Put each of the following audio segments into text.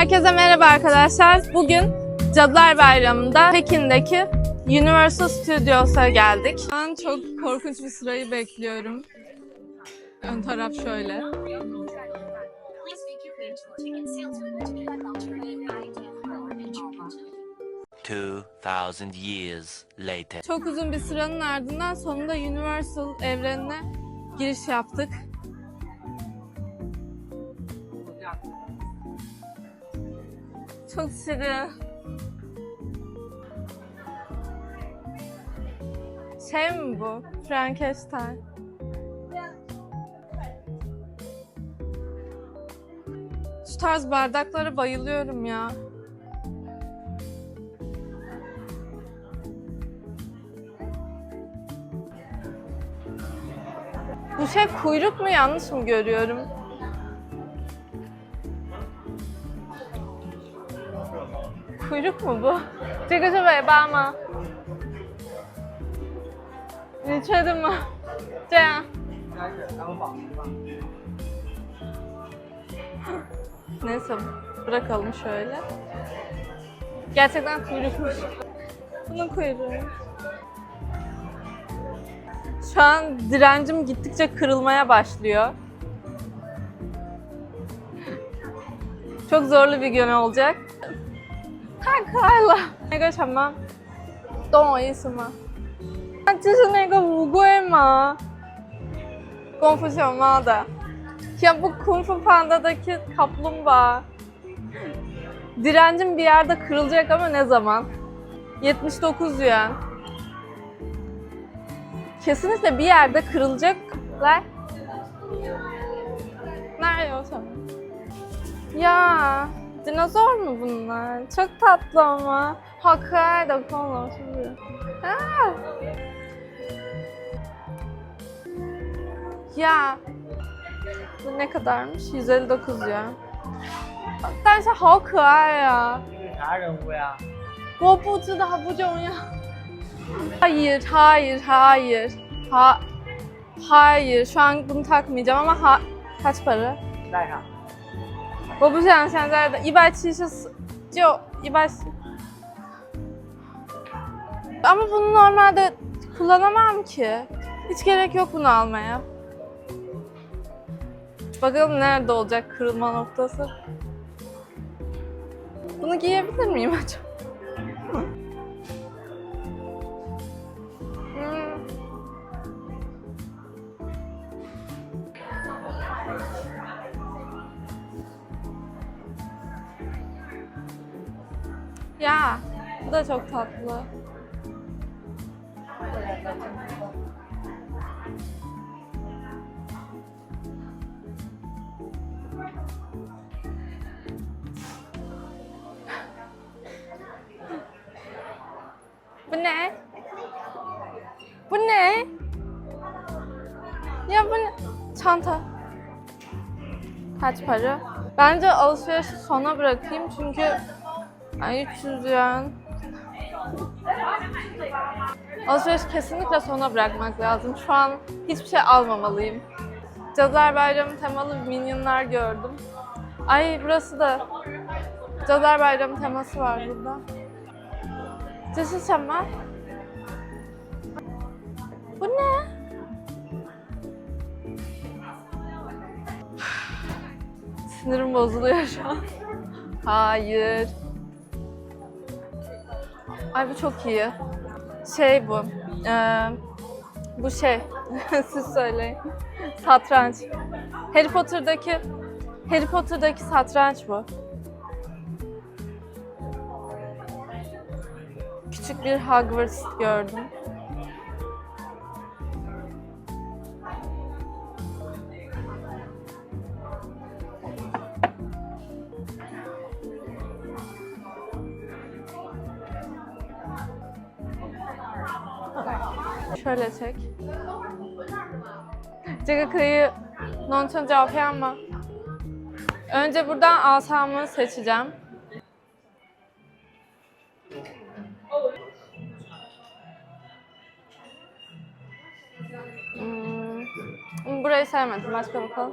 Herkese merhaba arkadaşlar. Bugün Cadılar Bayramı'nda Pekin'deki Universal Studios'a geldik. Ben çok korkunç bir sırayı bekliyorum. Ön taraf şöyle. Please speak your name to a ticket salesman to get a voucher and ID for entry. 2000 years later. Çok uzun bir sıranın ardından sonunda Universal evrenine giriş yaptık. Çok şirin. Şey mi bu? Frankenstein. Şu tarz bardaklara bayılıyorum ya. Bu şey kuyruk mu yanlış mı görüyorum? Kuyruk mu bu? Çıkışı veba mı? Ne çözdün mü? Ceyhan. Neyse bırakalım şöyle. Gerçekten kuyrukmuş. Bunun kuyruğu. Şu an direncim gittikçe kırılmaya başlıyor. Çok zorlu bir gün olacak. 太可爱了，那个什么，懂我意思吗？啊，这是那个乌龟吗？功夫熊猫的。Ya bu Kung Fu Panda'daki kaplumbağa. Direncim bir yerde kırılacak ama ne zaman? 79 yuan. Kesinlikle bir yerde kırılacak. Lan. Nerede o zaman? Ya dinozor mu bunlar? Çok tatlı ama. 好可爱的恐龙是不是？啊！Ya bu ne kadarmış? 159 ya. 但是好可爱呀！这是啥人物呀？我不知道，不重要。Hayır, hayır, hayır. Ha, hayır, şu an bunu takmayacağım ama ha, kaç para? 带上。 我不想现在的，一百七十四，就一百四。Ama bunu normalde kullanamam ki. Hiç gerek yok bunu almaya. Bakalım nerede olacak kırılma noktası. Bunu giyebilir miyim acaba? Ya, bu da çok tatlı. Bu ne? Bu ne? Ya bu ne? Çanta. Kaç para? Bence alışverişi sona bırakayım çünkü Ay 300 yuan. Alışveriş kesinlikle sona bırakmak lazım. Şu an hiçbir şey almamalıyım. Cadılar Bayramı temalı minyonlar gördüm. Ay burası da Cadılar Bayramı teması var burada. Cesi Sema. Bu ne? Sinirim bozuluyor şu an. Hayır. Ay bu çok iyi. Şey bu. eee, bu şey. Siz söyleyin. Satranç. Harry Potter'daki Harry Potter'daki satranç bu. Küçük bir Hogwarts gördüm. Şöyle çek. Jaga kıyı nonçon cevap yapma. Önce buradan asamı seçeceğim. Hmm, burayı sevmedim. Başka bakalım.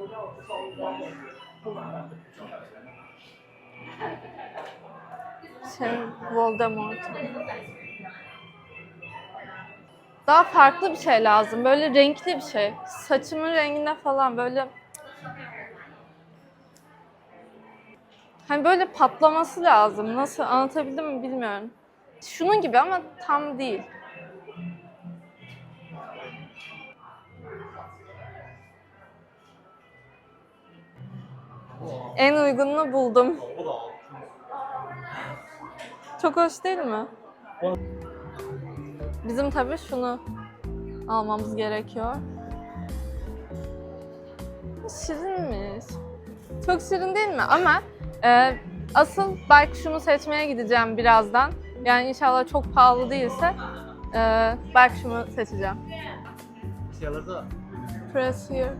Şey, Voldemort. Daha farklı bir şey lazım. Böyle renkli bir şey. Saçımın renginde falan böyle Hani böyle patlaması lazım. Nasıl anlatabildim mi bilmiyorum. Şunun gibi ama tam değil. En uygununu buldum. Çok hoş değil mi? Bizim tabii şunu almamız gerekiyor. Şirinmiş. Çok şirin değil mi? Ama e, asıl belki şunu seçmeye gideceğim birazdan. Yani inşallah çok pahalı değilse e, belki şunu seçeceğim. Press here.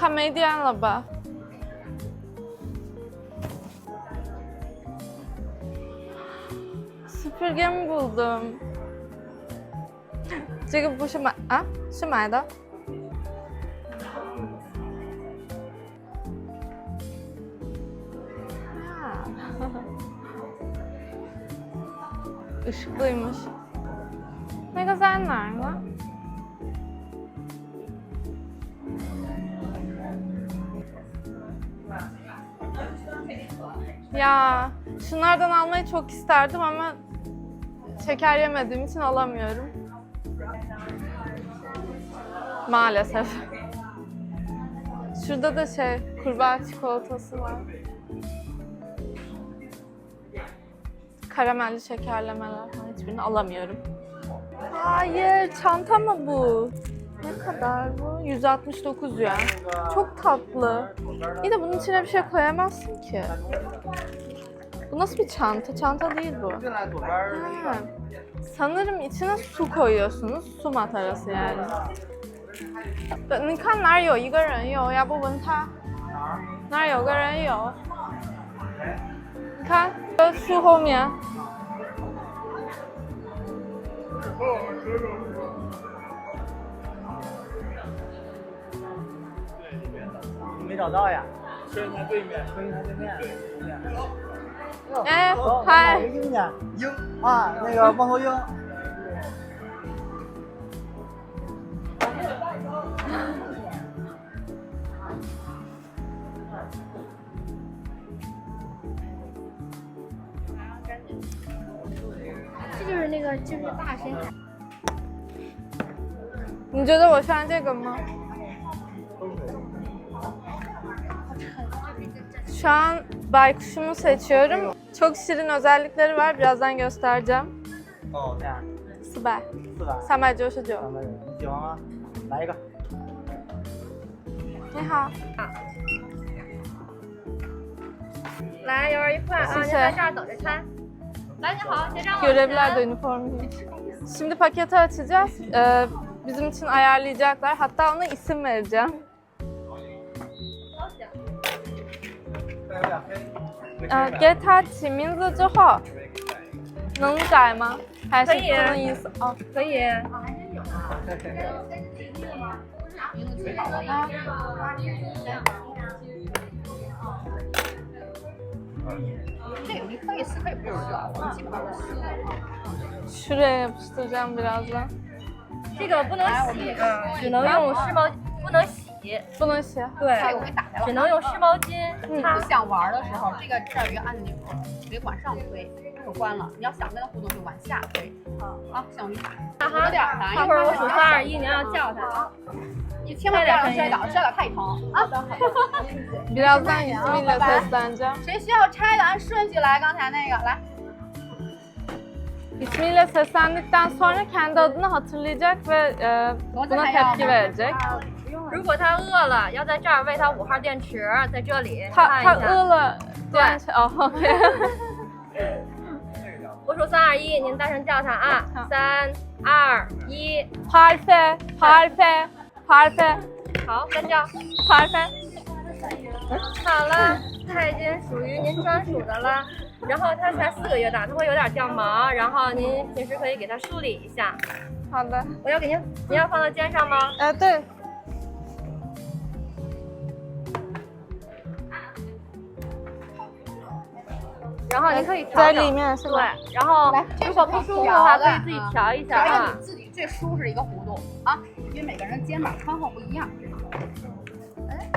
Comedian laba. süpürgemi buldum. Çünkü bu şu ha? Şu muydu? Işıklıymış. Ne güzeller? Ya şunlardan almayı çok isterdim ama şeker yemediğim için alamıyorum. Maalesef. Şurada da şey kurbağa çikolatası var. Karamelli şekerlemeler hiçbirini alamıyorum. Hayır, çanta mı bu? Ne kadar bu? 169 yuan. Çok tatlı. De bunun içine bir şey koyamazsın ki. Bu nasıl bir çanta? Çanta değil bu. 进来左边儿 Ha. Sanırım içine su koyuyorsunuz. Su matarası yani. 你看哪儿有一个人有，要不问他？那儿有个人有。你看，这树后面。没找到呀？收银台对面，收银台对面。 哎走，嗨哪个鹰呢？鹰啊，那个猫头鹰。这就是那个就是大深海。你觉得我穿这个吗？Şu an baykuşumu seçiyorum. Çok şirin özellikleri var. Birazdan göstereceğim. 哦，这样，四百，四百，三百九十九。三百人，你喜欢吗？来一个。你好，来，幼儿一块啊，谢谢您在这儿等着餐。来，您好，结账了。 Görevliler de üniform giymiş. Şimdi paketi açacağız. Ee, bizim için ayarlayacaklar. Hatta ona isim vereceğim. 嗯给它起名字之后能改吗？还是什么意思？哦可以。啊还这个的你可以撕可以不撕我基本上撕这个就这样比较脏这个不能洗只能用湿毛不能洗不能洗。对这个我给打开了。只能用湿毛巾擦不。想玩的时候，这个这儿有一个按钮，得往上推，这个关了。你要想跟它互动，就往下推。好，好，向你打。啊哈有点儿难，一会儿我数三二一，你要叫它啊。你千万不要让摔倒，摔倒太疼啊！Birazdan ismiyle sesleneceğim. 谁需要拆的，按顺序来。刚才那个，来，İsmiyle seslendikten sonra kendi adını hatırlayacak ve e, buna tepki verecek. 如果他饿了，要在这儿喂他五号电池，在这里他他看一下。饿了，对哦，OK。我数三二一，您大声叫他啊好！三二一，Parfe, parfe, parfe, 好，再叫。parfe. 好了，它已经属于您专属的了。然后它才四个月大，它会有点掉毛，然后您平时可以给它梳理一下。好的，我要给您，您要放到肩上吗？呃，对，然后你可以调在整里面是对吧？，然后来如果不舒服的话，可以自己调一下调一个啊你。自己最舒适的一个弧度啊，因为每个人肩膀宽厚不一样。哎，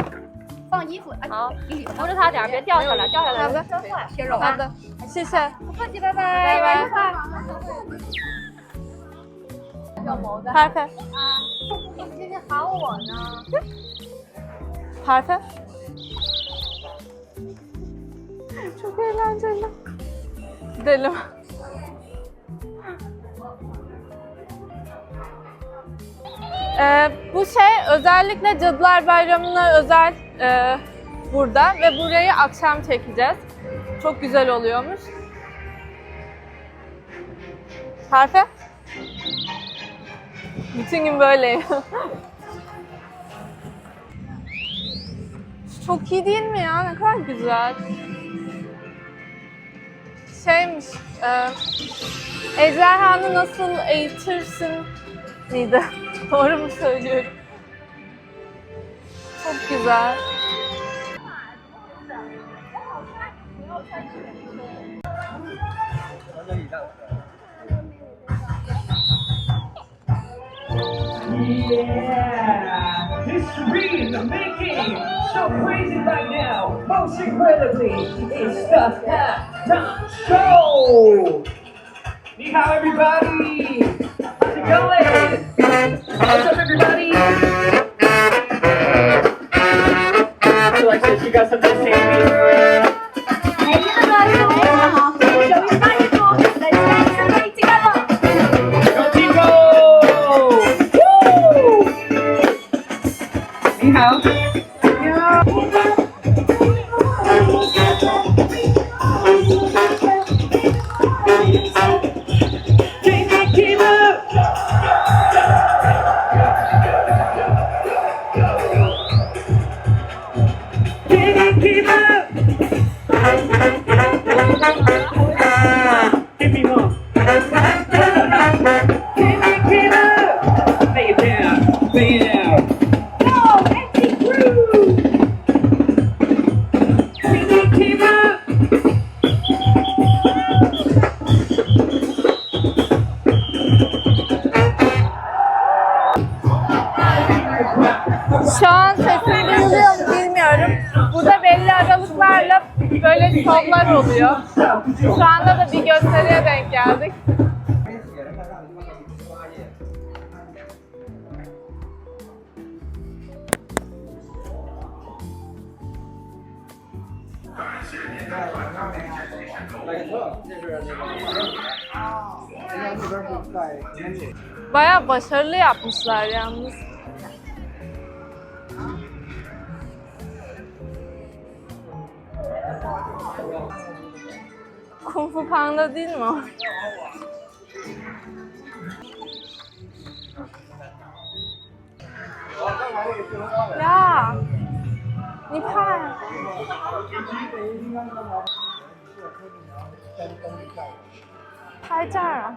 放衣服，哎，好扶着它点，别掉下来，掉下来好的容易摔坏。贴肉好的，谢谢，不客气，拜拜，拜拜晚愉快。perfect 今天喊我呢。perfect. Çok eğlenceli. Gidelim. Ee, bu şey özellikle Cadılar Bayramı'na özel e, burada ve burayı akşam çekeceğiz. Çok güzel oluyormuş. Harfe? Bütün gün böyleyim. Çok iyi değil mi ya? Ne kadar güzel. Şeymiş, e, ejderhanı nasıl eğitirsin miydi? Doğru mu söylüyorum? Çok güzel. Yeah, history in the making. So crazy right now. Most incredibly, it's the halftime show. Ni hao, everybody. How's it going? What's up, everybody? Alexis, you got something to say Baya başarılı yapmışlar yalnız. Kung Fu Panda değil mi o? Ya. Nipal. Haydar.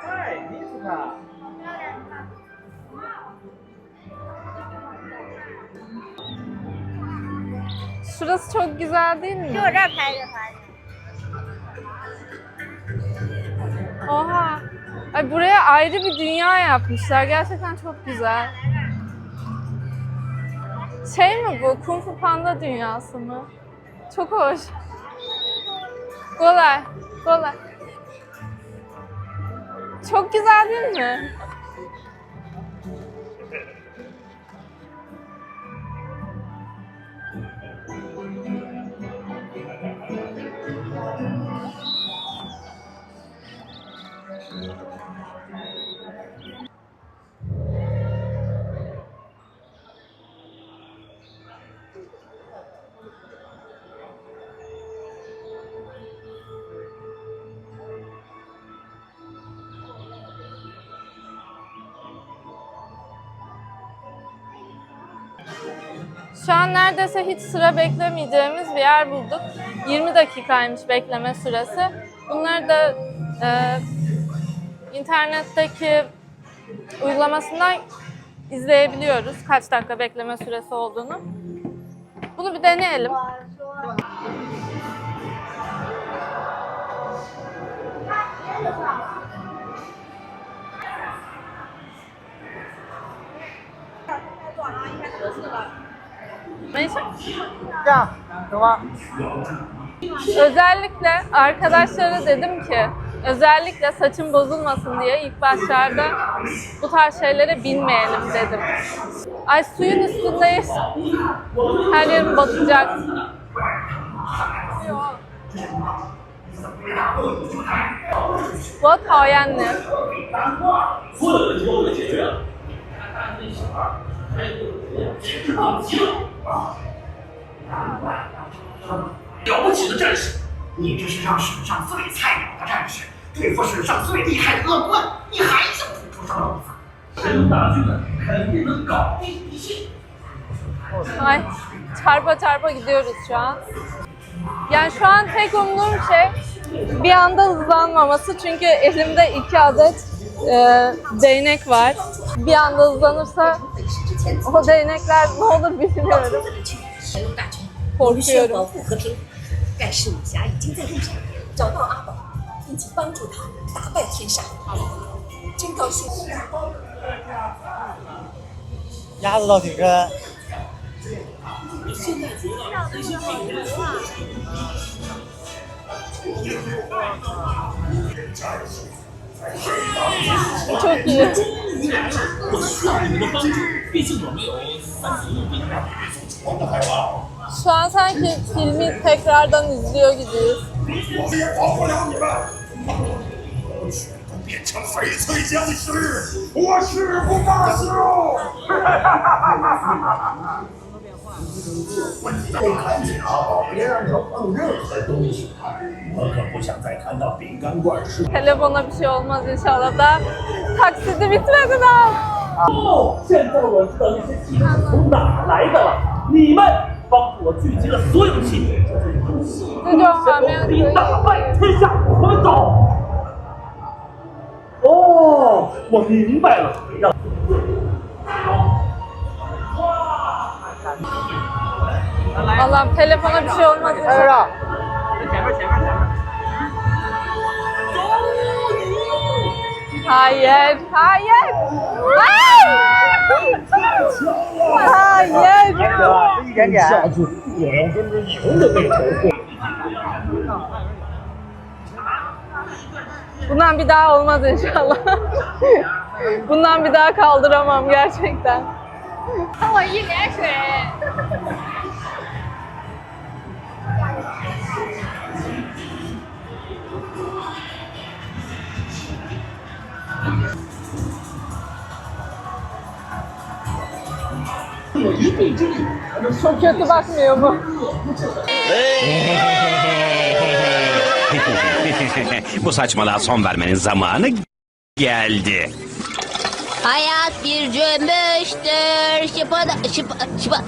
嗨，妮子卡。 Şurası çok güzel değil mi? 就我这儿拍的话， Oha. Ay buraya ayrı bir dünya yapmışlar. Gerçekten çok güzel. Şey mi bu? Kung Fu Panda dünyası mı? Çok hoş. Kolay. Kolay. Çok güzel değil mi? Neredeyse hiç sıra beklemeyeceğimiz bir yer bulduk. 20 dakikaymış bekleme süresi. Bunları da e, internetteki uygulamasından izleyebiliyoruz kaç dakika bekleme süresi olduğunu. Bunu bir deneyelim. Neyse. 这 Neyse. Ya, tamam. Özellikle arkadaşlara dedim ki özellikle saçım bozulmasın diye ilk başlarda bu tarz şeylere binmeyelim dedim. Ay suyun üstündeyiz. Her yerim batacak. Bu Taoyanlı. Bu 了不起的战士，你这是让史上最菜鸟的战士对付史上最厉害的恶棍，你还想吐出什么篓子？真有大军的，肯定能搞定一切。 Ay çarpa çarpa gidiyoruz şu an. Yani şu an tek umduğum şey bir anda hızlanmaması çünkü elimde iki adet e, değnek var. Bir anda hızlanırsa 哦，对，那个包子必子得去。神龙大，必须保护和平。盖世武侠已经在路上，找到阿宝，并且帮助他打败天煞。真高兴。鸭子倒挺跟。现在觉得那些好牛啊！啊！Çok iyi. Şu an sanki filmi tekrardan izliyor gibiyiz. 保不了你们！全都变成翡翠僵尸，我誓不罢休！我看见阿宝别让他碰任何东西，我可不想再看到饼干罐是。Telefona bir şey olmaz inşallah da. Taksidi bitmedi daha. 哦，现在我知道那些气是从哪来的了。你们帮我聚集了所有器，这种画面可以必打败天下。我们走。哦，我明白了，让 Allah'ım telefona bir şey olmaz 在这inşallah. 儿，前面前面前面。 Hayır, hayır. Hayır. Hayır. 对吧？这一点点。下次我要跟着赢的那头混。 Bundan bir daha olmaz inşallah. Bundan bir daha kaldıramam gerçekten. 喷我一脸水。 Çok kötü bakmıyor bu. Bu saçmalığa son vermenin zamanı geldi. Hayat bir cümbüştür. Şıpada, şıpa, şıpa,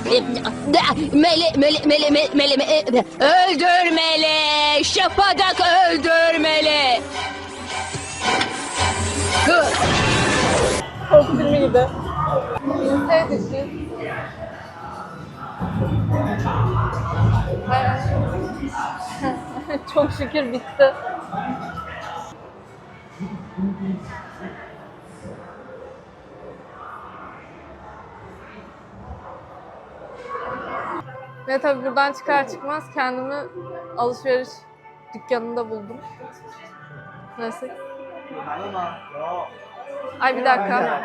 mele, mele, mele, mele, mele, mele, öldürmeli. Şapadak öldürmeli. Korku filmi gibi. Ay. Çok şükür bitti. Ve tabii buradan çıkar çıkmaz kendimi alışveriş dükkanında buldum. Nasıl? Ay bir dakika.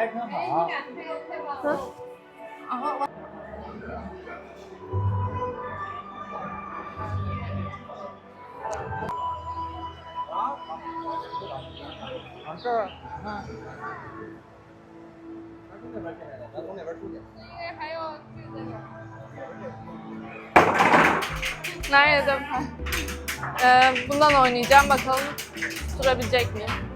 Nasıl? Aha. Nerede? Bundan oynayacağım. Bakalım turabilecek miyim?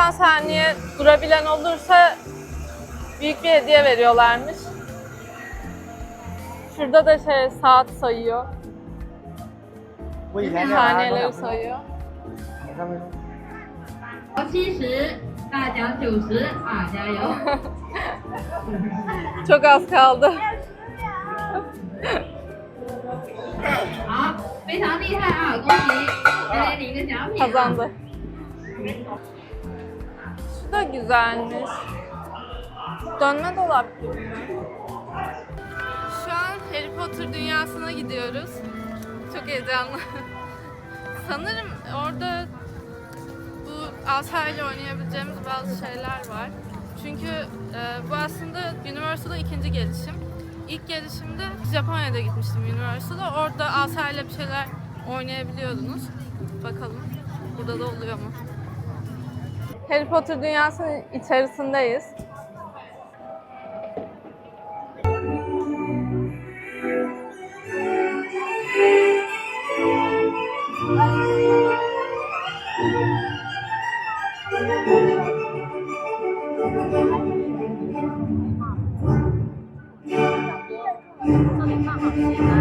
80 saniye durabilen olursa büyük bir hediye veriyorlarmış. Şurada da şey saat sayıyor. Saniyeleri sayıyor. 七十，大奖九十啊，加油！Çok az kaldı. 好，非常厉害啊，恭喜带来你一个奖品啊。Kazandı. Da güzelmiş. Dönme dolap gibi mi? Şu an Harry Potter dünyasına gidiyoruz. Çok heyecanlı. Sanırım orada bu asayla oynayabileceğimiz bazı şeyler var. Çünkü e, bu aslında Universal'ın ikinci gelişim. İlk gelişimde Japonya'da gitmiştim Universal'a. Orada asayla bir şeyler oynayabiliyordunuz. Bakalım burada da oluyor mu? Harry Potter dünyasının içerisindeyiz. Şeytan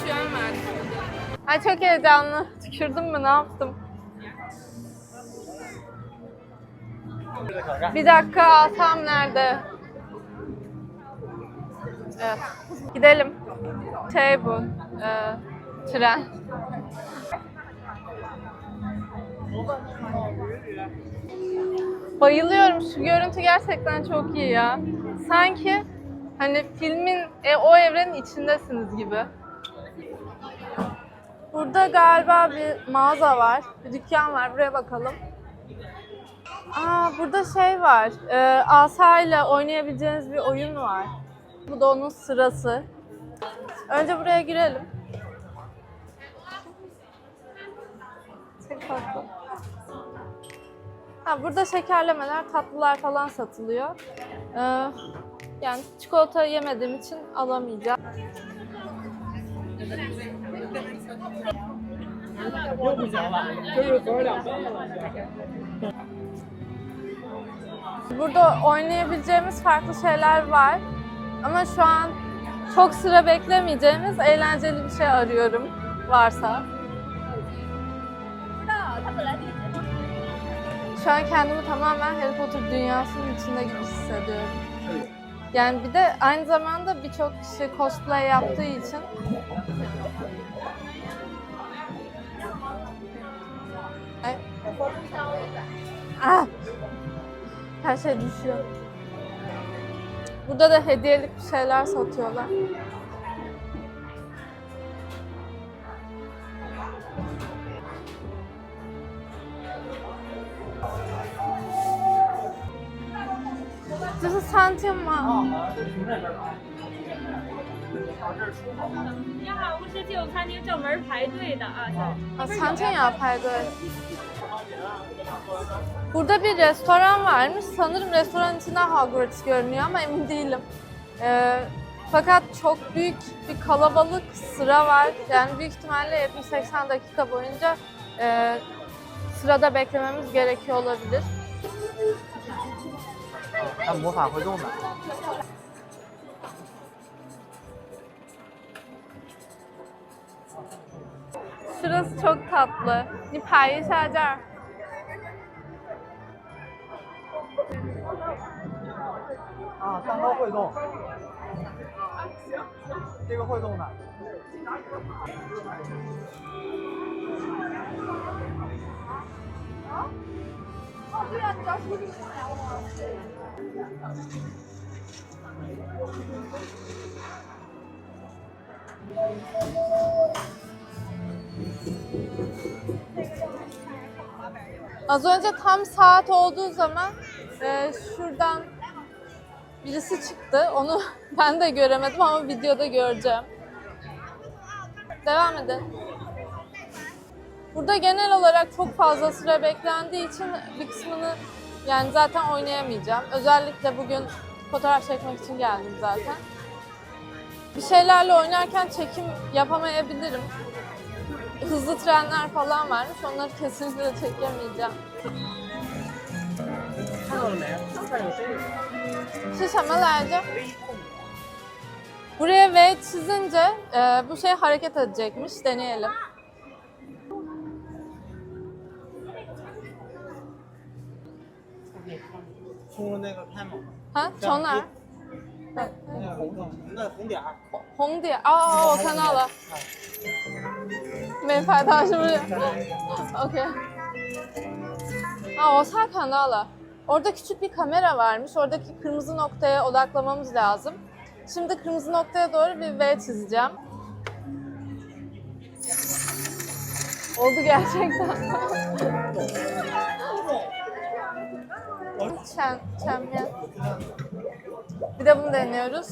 45 yuan verdim. Ay çok heyecanlı. Tükürdüm mü ne yaptım? Bir dakika alsam nerede? Evet. Gidelim. Şey bu. E, tren. Bayılıyorum. Şu görüntü gerçekten çok iyi ya. Sanki hani filmin e, o evrenin içindesiniz gibi. Burada galiba bir mağaza var. Bir dükkan var. Buraya bakalım. Aa burada şey var. E, asayla oynayabileceğiniz bir oyun var. Bu da onun sırası. Önce buraya girelim. Çok tatlı. Ha, burada şekerlemeler, tatlılar falan satılıyor. Ee, yani çikolata yemediğim için alamayacağım. Burada oynayabileceğimiz farklı şeyler var. Ama şu an çok sıra beklemeyeceğimiz eğlenceli bir şey arıyorum varsa. Şu an kendimi tamamen Harry Potter dünyasının içinde gibi hissediyorum. Yani bir de aynı zamanda birçok kişi cosplay yaptığı için Ah! Her şey düşüyor. Burada da hediyelik bir şeyler satıyorlar.这是餐厅吗？你好，我们是进入餐厅正门排队的啊。啊，餐厅要排队。 Burada bir restoran varmış. Sanırım restoran içinde Hogwarts görünüyor ama emin değilim. Ee, fakat çok büyük bir kalabalık sıra var. Yani büyük ihtimalle 70-80 dakika boyunca e, sırada beklememiz gerekiyor olabilir. Şurası çok tatlı. Nipayet Şacar. 啊，蛋糕会动。这个会动的。啊？哦，对啊，你找手机过来我。Az önce tam saat olduğu zaman e, şuradan birisi çıktı. Onu ben de göremedim ama videoda göreceğim. Devam edin. Burada genel olarak çok fazla süre beklendiği için bir kısmını yani zaten oynayamayacağım. Özellikle bugün fotoğraf çekmek için geldim zaten. Bir şeylerle oynarken çekim yapamayabilirim. Hızlı trenler falan varmış. Onları kesinlikle çekemeyeceğim. 是什么来着? Buraya V çizince e, bu şey hareket edecekmiş. Deneyelim. 冲那个看吗？ Ha? 从哪儿？那个红的，那红点儿。红点哦哦，我看到了，没拍到是不是？OK。Aa, Osa 看到了. Orada küçük bir kamera varmış. Oradaki kırmızı noktaya odaklamamız lazım. Şimdi kırmızı noktaya doğru bir V çizeceğim. Oldu gerçekten. Çem, çemyen. Bir de bunu deniyoruz.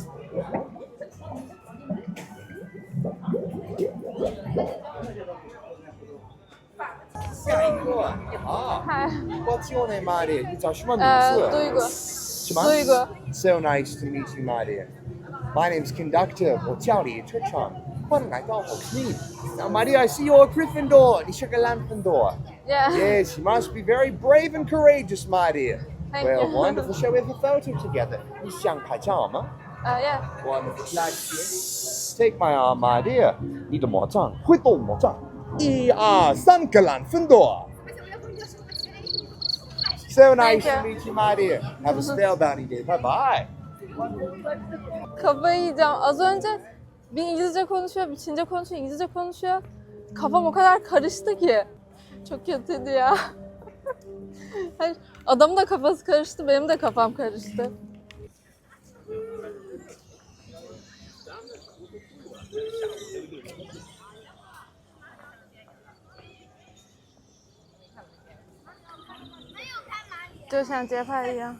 下一个啊，嗨，我叫你 Mari，你叫什么名 呃， 字？ Duygu. 什么 Duygu. So nice to meet you, Mari. My name's Conductor，我叫你车长，欢迎来到 Hogsmeade。Now, Mari, I see you're a Gryffindor. 你是个蓝芬多。 Yeah. Yes, you must be very brave and courageous, my dear. Thank well, you. wonderful. Shall we have a photo together? 你想拍照吗 Uh, yeah. Wonderful. Glad Take my arm, my dear. 你的魔杖会动魔杖。 i a Sankalan Fundor. So nice to meet you, my dear. Have a spellbound day. Bye bye. Kafayı yiyeceğim. Az önce bir İngilizce konuşuyor, bir Çince konuşuyor, İngilizce konuşuyor. Kafam o kadar karıştı ki. Çok kötüydü ya. Hayır, adamın da kafası karıştı, benim de kafam karıştı. 就像节拍一样。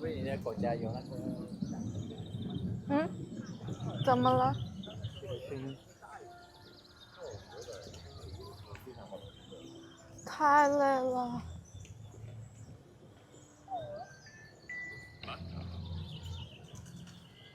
为你的狗加油。嗯？怎么了？太累了。